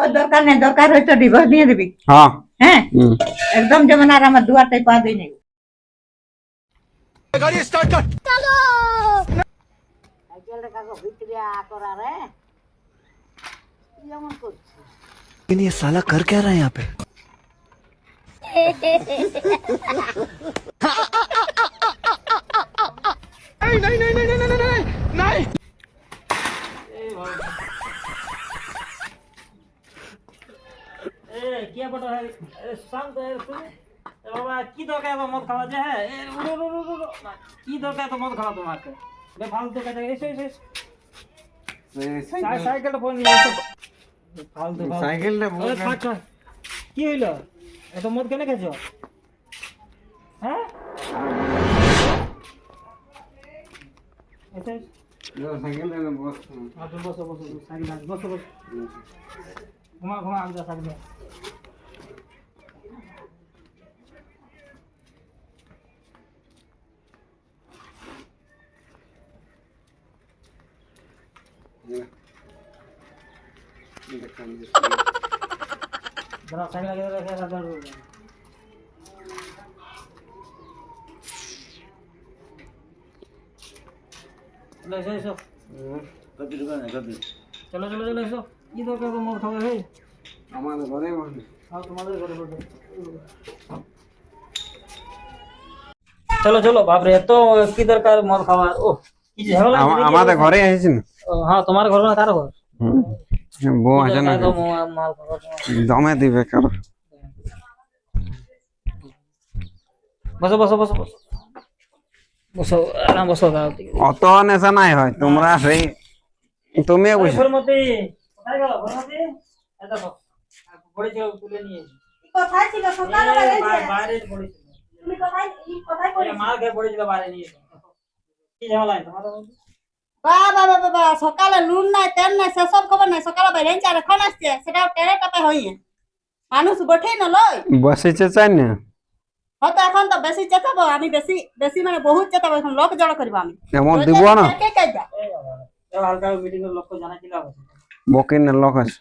Divorce দরকার নেই দরকার হয়তো ডিভোর্স নিয়ে দিবি হ্যাঁ হ্যাঁ হুম। একদম যেমন আর আমার দুয়ারটাই পা দিই নেই लेकिन ये साला कर क्या रहा है यहाँ पे এ কে বড় হয় শান্ত এ শুনে এ বাবা কি দরকার এত মদ খাওয়া? হ্যাঁ কি দরকার এত মদ খাওয়া তোমাকে? ফালতু কাজে এসে এসে সাইকেলটা ফোন নিয়ে ফালতু। কি হইল? এত মদ কেন খেয়েছ? হ্যাঁ? এসে, বসো। বসো বসো, সাইকেল বসো বসো। ঘুমা ঘুমা আমি সাইকেল চলো। চলো চলো এসো কি দরকার তো খাবে হে আমাদের ঘরে তোমাদের ঘরে চলো চলো বাপরে এত কি দরকার মদ খাওয়ার ও? আমাদের ঘরে এসেছেন হ্যাঁ তোমার ঘর না কারও ঘর বউ আছে না দরকার তো মা- মাল খাওয়ার তোমার। জমে দিবে কারও বসো বসো বসো বসো বসো আরাম বসো অত নেশা নাই হয় তোমরা সেই তুমি কোথায় গেল ঘরমতি? এই দেখো, পড়েছিল, তুলে নিয়ে এসো। কোথায় ছিল এই বাইরে তুমি কোথায় কোথায় এই মার খেয়ে পড়েছিল, বাইরে নিয়ে কি ঝামেলা তোমাদের মধ্যে? বাবা বাবা বাবা সকালে নুন নাই তেল নাই সেসব খবর নাই সকালে বাইরে চার এখন আসছে সেটা টেরে টাপে হইয়ে মানুষ বঠেই না লই বসেছে চাই না? হয়তো এখন তো বেশি চেতাবো আমি বেশি বেশি মানে বহুত চেতাবো এখন লোক জড়ো করব আমি। এমন দিব না? কে কে যা হালকা মিটিং এর লোক আছে?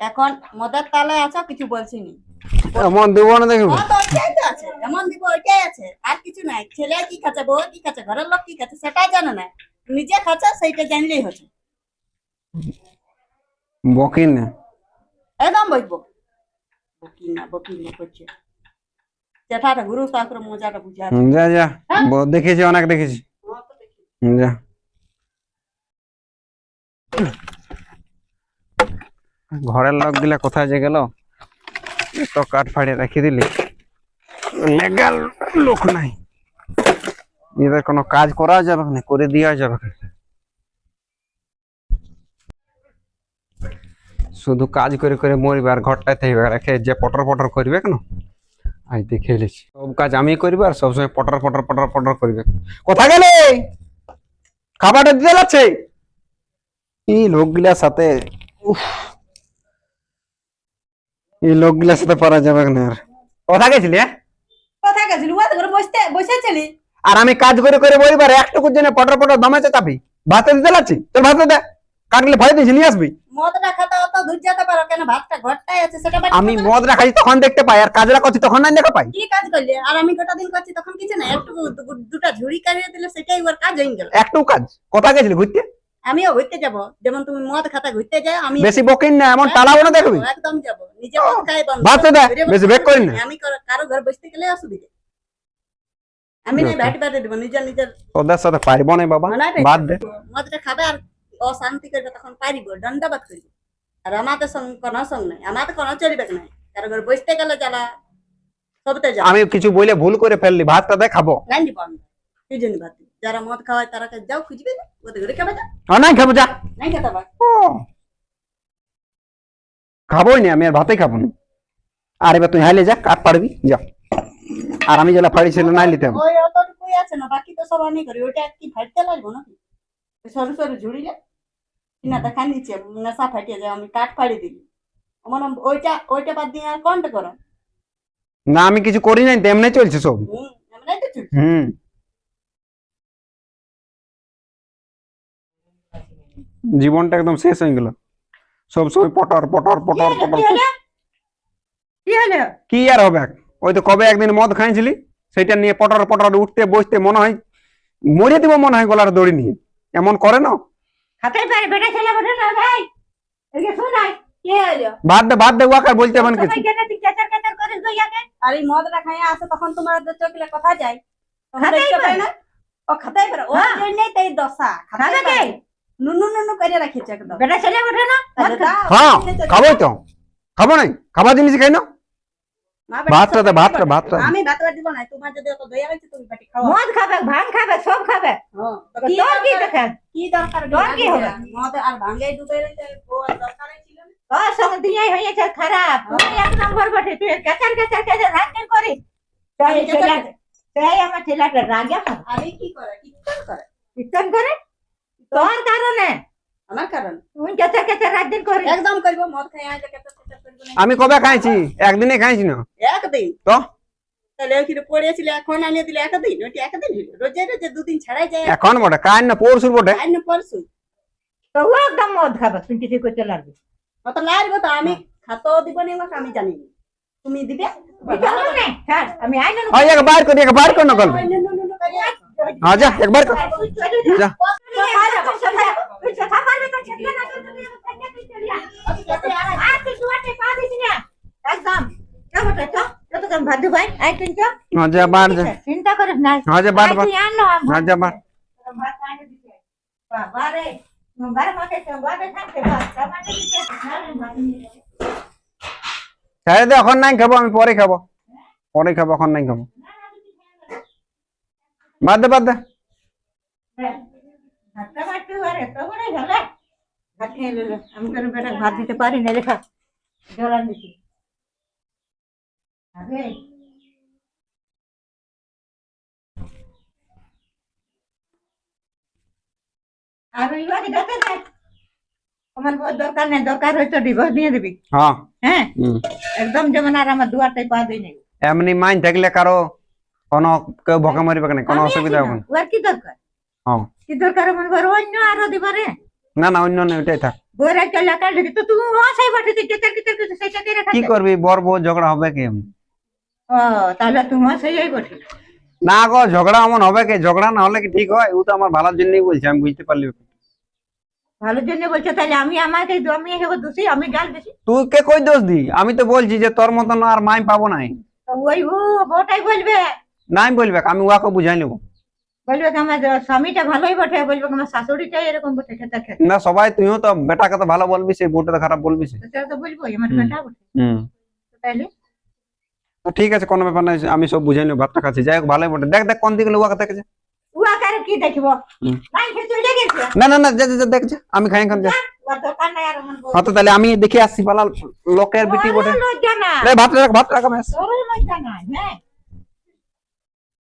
এখন মদের তালে আছো কিছু বলছি নি? এমন দিব না এমন দিব ওইটাই আছে। আর কিছু নাই ছেলে কি খাচ্ছে বউ কি খাচ্ছে ঘরের লোক কি খাচ্ছে সেটাই জানে না। নিজে খাচ্ছে সেইটা জানলেই হচ্ছে। বকিন। না একদম বইবো বকি না বকি না করছে। চেঠাটা গুরু শাস্ত্র মজাটা বুঝা যা যা বউ দেখেছি অনেক দেখেছি। যা। ঘরের লোকগুলা কোথায় যে গেল তো কাঠ ফাড়িয়ে রেখে দিলি। লেগাল লোক নাই। এদের কোনো কাজ করা যাবে না, করে দেওয়া যাবে শুধু কাজ করে করে মরবে আর ঘরটায় রেখে যে পটর পটর করবে কেন? আজ দেখে এলেছি। সব কাজ আমি করব আর সবসময় পটর পটর পটর পটর করবে। কোথায় গেলে? খাবারটা দিতে যাচ্ছে? এই লোকগুলার সাথে এই লোকগুলার সাথে পারা যাবে না আর। কোথায় গেছিলি হ্যাঁ? কোথায় গেছিলি? বসতে বসেছিলি আর আমি কাজ করে করে বলবার একটুকুর জন্য পটর পটর দমে চাপি। ভাত দিতে যাচ্ছি তোর ভাত দে। কাটলে ভয় দিয়েছি নিয়ে আসবি। আমি মদ রাখাই তখন দেখতে পাই আর কাজরা করছি তখন না দেখা পাই। কি কাজ করলে? আর আমি গোটা দিন করছি তখন কিছু না একটু দুটা ঝুড়ি দিলে সেটাই ওর কাজ হয়ে গেল। একটু কাজ। গেছিলি ঘুরতে? আমিও ঘুরতে যাব। যেমন তুমি মদ খাতা ঘুরতে যাও আমি বেশি বকিন না এমন টালাবো না দেখবি। একদম যাব। নিজে মদ খাই বন্ধ ভাত দে, বেশি বেক করিস না। আমি কারো- কারও ঘর বসতে গেলে অসুবিধা। আমি নাই ভাটি ভাটি দেবো নিজের নিজের ওদের সাথে পারব না বাবা মনে হয় বাদ দে মদটা খাবে আর অশান্তি করবে তখন পারিব দণ্ডবাদ করবে আর আমাদের সঙ্গে কোনো সঙ্গ নাই আমাদের কোনো চলবে নাই কারও ঘর বসতে গেলে জ্বালা সবতে যা আমি কিছু বলে ভুল করে ফেললি ভাতটা দে খাব। নাই দিব আমি কি জন্য ভাত দিব? যারা মদ খাওয়ায় তারা কাছে যাও খুঁজবে না ওদের ঘরে খাবে যা আর নাই খাব যা নাই খেতে পার ও। খাবোই না আমি আর ভাতেই খাব না আর এবার তুই হাইলে যা কাঠ পারবি যা আর আমি যেটা ফাড়ি ছিল নাই নিতে হবে ওই অতটুকুই আছে না বাকি তো সব আমি করি। ওইটা কি ফাটতে লাগবো নাকি? সরু সরু ঝুড়িলে? না দেখা নিচ্ছে নেশা ফাটিয়ে যায় আমি কাঠ ফাড়ি দিলি মনে ওইটা ওইটা বাদ দিয়ে আর কোনটা করো। না আমি কিছু করি নাই তেমনি চলছে সব। হুম জীবনটা একদম শেষ হয়ে গেল। সবসময় পটর পটর পটর পটর কি হলো কি হলো? কি আর হবে? ওই তো কবে একদিন মদ খাইছিলি? সেটা নিয়ে পটর পটর উঠতে বসতে মনে হয় মরে দিব মনে হয় গলার দড়ি নিয়ে। এমন করে না? বেটা ছেলে বটে না ভাই? এদিকে শোনাই কি হলো? বাদ দে বাদ দে ওয়াকার বলতে হবে কিছু। কেন তুই কেচার কেচার করিস ভাইয়াকে আর এই মদটা খাইয়া আসে তখন তোমার কথা যায়। খাতেই পারে। না। ও খাতাই পারে ও হ্যাঁ। জন্যই তাই দশা খাতাই পারে। নুনু নুনু করে রাখিছে একদম। বেটা ছেলে বটে না? হ্যাঁ তো। খাব নাই? খাবার জিনিস খাই না? মা বেটা ভাতটা দে, সব ভাতটা, খাবে। ভাতটা। আমি ভাত বাড়ি দিব না তোমার যদি অত দয়া হয়েছে তুমি বাটি খাও। মদ খাবে ভাঙ খাবে সব খাবে। হ্যাঁ, তো তো কি তোর কি দরকার- দেখা কি দরকার? তোর কি হবে? মদ আর ভাঙ্গে ডুবে রয়েছে ও আর দরকার ছিল না? তোর সঙ্গে দিয়ে হয়েছে খারাপ। তুই এক নম্বর বটে তুই কেচার কেচার কেচার রাখতে করিস? তাই আমি কেচার- ছেলে তাই আমার ছেলেটা রাগে আরে কি করে কি করে? কীর্তন করে? তোর কারণে। আমার কারণ? তুই কেচার কেচার রাখতে করিস? একদম করব মদ খাই আজ কেটে কেটে করব না আমি কবে খাইছি একদিনে খাইছি না একদিন তো তাহলে ওখানে পড়েছিল এখন আনিয়ে দিলে একদিন ওটি একদিন হইল রোজে রোজে দুদিন ছাড়াই যায় এখন বটে কাল না পরশুর বটে আর না পরশু তো ও একদম মদ খাবে তুই কিছু করতে লাগবে অত লাগবে তো আমি খাতেও দিব না ওকে আমি জানি না তুমি দিবে দিতে হবে না ছাড় আমি আইন হয় এক বার করে এক বার করে না করবি হ্যাঁ যা একবার কর যা চিন্তা করিস না হ্যাঁ হ্যাঁ ছেড়ে দে, এখন নাই খাব, আমি পরে খাব। পরে খাব এখন নাই খাব বাদ দে বাদ দে ভাত খেয়ে নিল আমি কোনো বেটা ভাত দিতে পারি না? লেখা জলান দিছি আর। ওই বাড়ি দেখে দেখ আমার দরকার নেই দরকার হয়তো ডিভোর্স দিয়ে দিবি। হ্যাঁ। হ্যাঁ? একদম যেমন আর আমার দুয়ারটাই পা দিই নেই। এমনি মাইন থাকলে কারও কোনো কেউ ভকে মারিবে না কোনো অসুবিধা হবে না, না ওর কি দরকার? হ্যাঁ। কি দরকার? করো অন্য আরও দিবারে? না না অন্য না ওইটাই থাক। বইরা চলে কাল তো তুমি হাসাই বাটে তুই কেতার কেতার কিছু সেটা করে কি করবি বর বউ ঝগড়া হবে কি ও তাহলে তুমি হাসাই যাই বটে না গো ঝগড়া এমন হবে কি? ঝগড়া না হলে কি ঠিক হয়? ও তো আমার ভালোর জন্যই বলছে আমি বুঝতে পারলি ভালোর জন্য বলছে তাহলে আমি আমাকে আমি হেব দোষী আমি গাল বেশি। তুই কে কই দোষ দি? আমি তো বলছি যে তোর মতন আর মাই পাবো নাই। ওই ও বটাই বলবে। নাই বলবে আমি ওয়াকে বুঝাই নেব। বলবে আমার স্বামীটা ভালোই বটে বলবে আমার শাশুড়িটাই এরকম বটে খেতে খেতে। না সবাই তুইও তো বেটাকে তো ভালো বলবি সে বউটা তো খারাপ বলবি সেটা তো বলব আমার বেটা বটে। হুম। তাহলে তো ঠিক আছে কোনো ব্যাপার নাই আমি সব বুঝাই নেব ভাতটা খাচ্ছি। যাই হোক ভালোই বটে। দেখ দেখ কোন দিকে কি দেখব? গেছে। না না না যা যা, যা দেখছে আমি খাই যা মন হ্যাঁ তো তাহলে আমি দেখে আসছি পালা লোকের বিটি বটে। ভাত রাখ ভাত রাখ আমি